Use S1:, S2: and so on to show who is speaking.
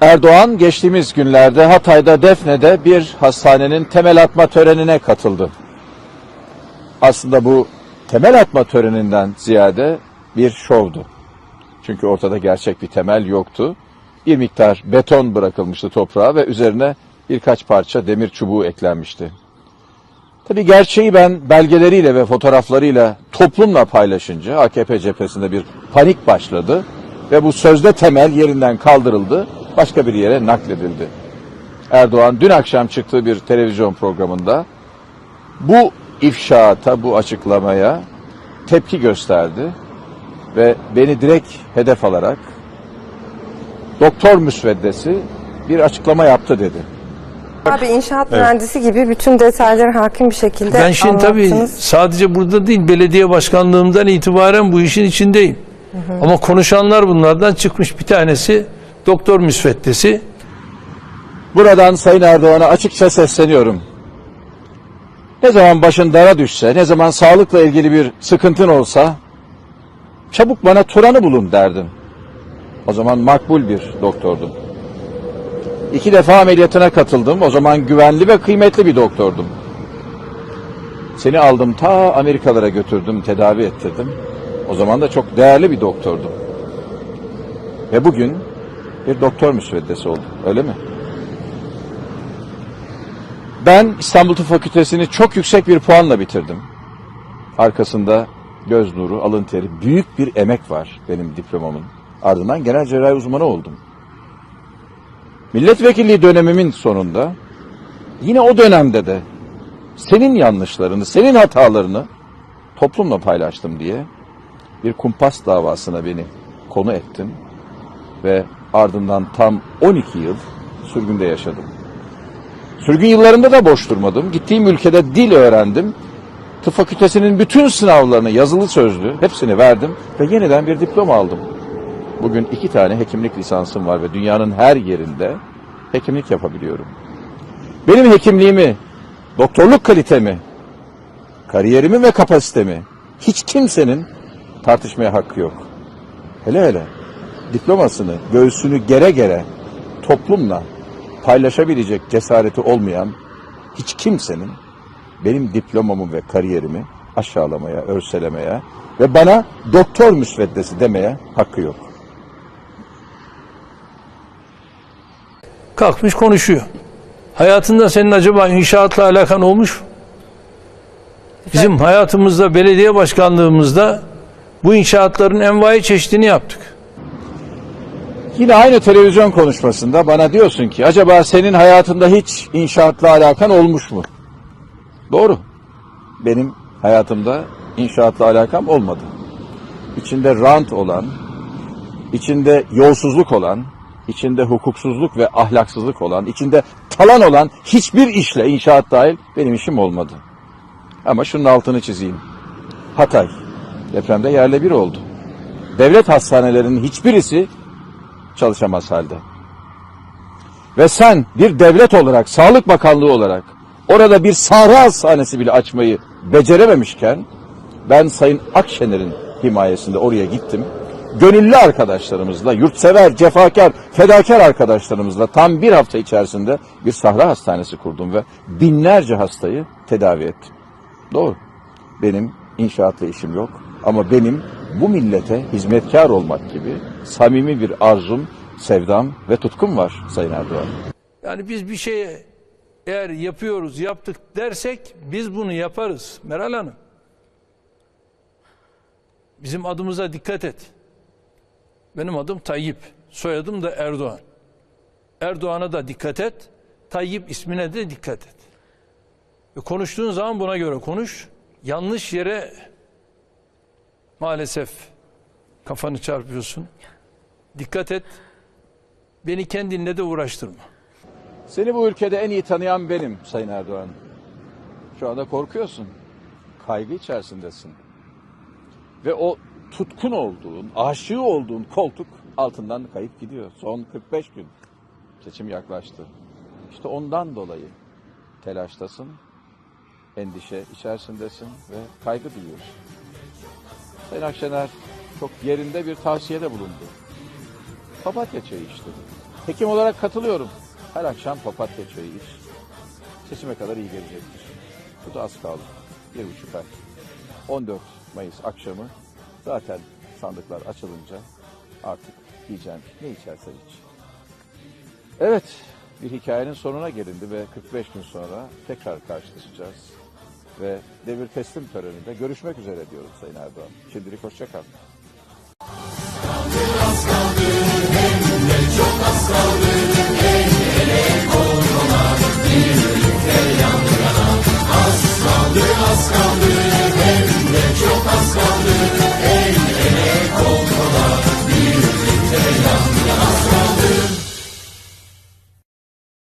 S1: Erdoğan geçtiğimiz günlerde Hatay'da Defne'de bir hastanenin temel atma törenine katıldı. Aslında bu temel atma töreninden ziyade bir şovdu. Çünkü ortada gerçek bir temel yoktu. Bir miktar beton bırakılmıştı toprağa ve üzerine birkaç parça demir çubuğu eklenmişti. Tabii gerçeği ben belgeleriyle ve fotoğraflarıyla toplumla paylaşınca AKP cephesinde bir panik başladı ve bu sözde temel yerinden kaldırıldı, başka bir yere nakledildi. Erdoğan dün akşam çıktığı bir televizyon programında bu ifşaata, bu açıklamaya tepki gösterdi ve beni direkt hedef alarak doktor müsveddesi bir açıklama yaptı dedi.
S2: Abi inşaat mühendisi gibi bütün detaylara hakim bir şekilde
S3: Ben şimdi tabii
S2: anlattınız.
S3: sadece burada değil belediye başkanlığımdan itibaren bu işin içindeyim. Ama konuşanlar bunlardan çıkmış bir tanesi doktor müsveddesi.
S1: Buradan Sayın Erdoğan'a açıkça sesleniyorum. Ne zaman başın dara düşse, ne zaman sağlıkla ilgili bir sıkıntın olsa, çabuk bana Turan'ı bulun derdim. O zaman makbul bir doktordum. İki defa ameliyatına katıldım. O zaman güvenli ve kıymetli bir doktordum. Seni aldım ta Amerikalara götürdüm, tedavi ettirdim. O zaman da çok değerli bir doktordum. Ve bugün bir doktor müsveddesi oldum. Öyle mi? Ben İstanbul Tıp Fakültesini çok yüksek bir puanla bitirdim. Arkasında göz nuru, alın teri, büyük bir emek var benim diplomamın. Ardından genel cerrahi uzmanı oldum. Milletvekilliği dönemimin sonunda yine o dönemde de senin yanlışlarını, senin hatalarını toplumla paylaştım diye bir kumpas davasına beni konu ettin ve ardından tam 12 yıl sürgünde yaşadım. Sürgün yıllarında da boş durmadım. Gittiğim ülkede dil öğrendim. Tıp fakültesinin bütün sınavlarını yazılı sözlü hepsini verdim ve yeniden bir diploma aldım. Bugün iki tane hekimlik lisansım var ve dünyanın her yerinde hekimlik yapabiliyorum. Benim hekimliğimi, doktorluk kalitemi, kariyerimi ve kapasitemi hiç kimsenin tartışmaya hakkı yok. Hele hele diplomasını, göğsünü gere gere toplumla paylaşabilecek cesareti olmayan hiç kimsenin benim diplomamı ve kariyerimi aşağılamaya, örselemeye ve bana doktor müsveddesi demeye hakkı yok.
S3: Kalkmış konuşuyor. Hayatında senin acaba inşaatla alakan olmuş mu? Bizim hayatımızda, belediye başkanlığımızda bu inşaatların envai çeşidini yaptık.
S1: Yine aynı televizyon konuşmasında bana diyorsun ki acaba senin hayatında hiç inşaatla alakan olmuş mu? Doğru. Benim hayatımda inşaatla alakam olmadı. İçinde rant olan, içinde yolsuzluk olan, içinde hukuksuzluk ve ahlaksızlık olan, içinde talan olan hiçbir işle inşaat dahil benim işim olmadı. Ama şunun altını çizeyim. Hatay depremde yerle bir oldu. Devlet hastanelerinin hiçbirisi çalışamaz halde. Ve sen bir devlet olarak, Sağlık Bakanlığı olarak orada bir sahra hastanesi bile açmayı becerememişken ben Sayın Akşener'in himayesinde oraya gittim. Gönüllü arkadaşlarımızla, yurtsever, cefakar, fedakar arkadaşlarımızla tam bir hafta içerisinde bir sahra hastanesi kurdum ve binlerce hastayı tedavi ettim. Doğru. Benim inşaatla işim yok ama benim bu millete hizmetkar olmak gibi samimi bir arzum, sevdam ve tutkum var Sayın Erdoğan.
S3: Yani biz bir şeye eğer yapıyoruz, yaptık dersek biz bunu yaparız Meral Hanım. Bizim adımıza dikkat et. Benim adım Tayyip, soyadım da Erdoğan. Erdoğan'a da dikkat et, Tayyip ismine de dikkat et. Ve konuştuğun zaman buna göre konuş. Yanlış yere maalesef kafanı çarpıyorsun. Dikkat et. Beni kendinle de uğraştırma.
S1: Seni bu ülkede en iyi tanıyan benim Sayın Erdoğan. Şu anda korkuyorsun. Kaygı içerisindesin. Ve o tutkun olduğun, aşığı olduğun koltuk altından kayıp gidiyor. Son 45 gün seçim yaklaştı. İşte ondan dolayı telaştasın, endişe içerisindesin ve kaygı duyuyorsun. Sayın Akşener çok yerinde bir tavsiyede bulundu. Papatya çayı içti. Hekim olarak katılıyorum. Her akşam papatya çayı iç. Seçime kadar iyi gelecektir. Bu da az kaldı. Bir buçuk ay. 14 Mayıs akşamı zaten sandıklar açılınca artık diyeceğim ne içersen iç. Evet, bir hikayenin sonuna gelindi ve 45 gün sonra tekrar karşılaşacağız. Ve devir teslim töreninde görüşmek üzere diyorum Sayın Erdoğan. Şimdilik hoşçakalın az kaldı.
S4: Hem de çok
S1: az kaldı. El ele kol bir ülke yan yana. Az kaldı
S4: az kaldı.